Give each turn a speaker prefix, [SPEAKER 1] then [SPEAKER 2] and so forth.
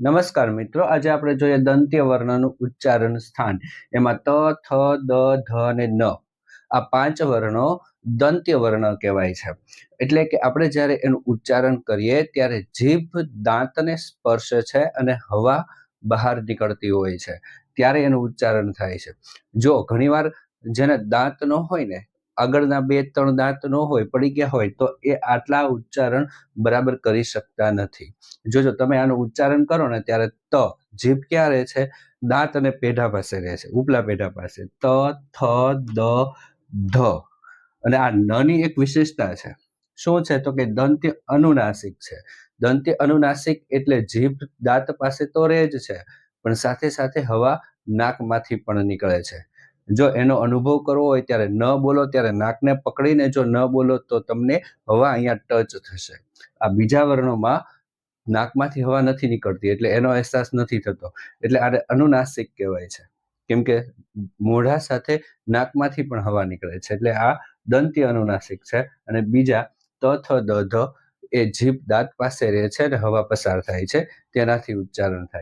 [SPEAKER 1] નમસ્કાર મિત્રો, આજે આપણે જોઈએ દંત્ય વર્ણનું ઉચ્ચારણ સ્થાન. એમાં ત, થ, દ, ધ અને ન. આ પાંચ વર્ણો દંત્ય વર્ણ કહેવાય છે. એટલે કે આપણે જ્યારે એનું ઉચ્ચારણ કરીએ ત્યારે જીભ દાંતને સ્પર્શે છે અને હવા બહાર નીકળતી હોય છે. ત્યારે એનું ઉચ્ચારણ થાય છે. જો ઘણીવાર જેને દાંત ન હોય ને આગળના બે ત્રણ દાંત ન હોય, પડી ગયા હોય, તો એ આટલા ઉચ્ચારણ બરાબર કરી શકતા નથી. જોજો, તમે આનું ઉચ્ચારણ કરો ને ત્યારે ત, જીભ ક્યાં રહે છે? દાંત અને પેઢા પાસે રહે છે, ઉપલા પેઢા પાસે. ત, થ, દ ધ અને આ નની એક વિશેષતા છે. શું છે? તો કે દંત્ય અનુનાસિક છે. દંત્ય અનુનાસિક એટલે જીભ દાંત પાસે તો રહે જ છે, પણ સાથે સાથે હવા નાકમાંથી પણ નીકળે છે. જો એનો અનુભવ કરવો હોય ત્યારે ન બોલો, ત્યારે નાકને પકડીને જો ન બોલો તો તમને હવા અહીંયા ટચ થશે. આ બીજા વર્ણોમાં નાકમાંથી હવા નથી નીકળતી એટલે એનો અહેસાસ નથી થતો. એટલે આને અનુનાસિક કહેવાય છે. કેમ કે મોઢા સાથે નાકમાંથી પણ હવા નીકળે છે. એટલે આ દંતી અનુનાસિક છે. અને બીજા ત, થ, દ, ધ એ જીભ દાંત પાસે રહે છે અને હવા પસાર થાય છે. તેનાથી ઉચ્ચારણ થાય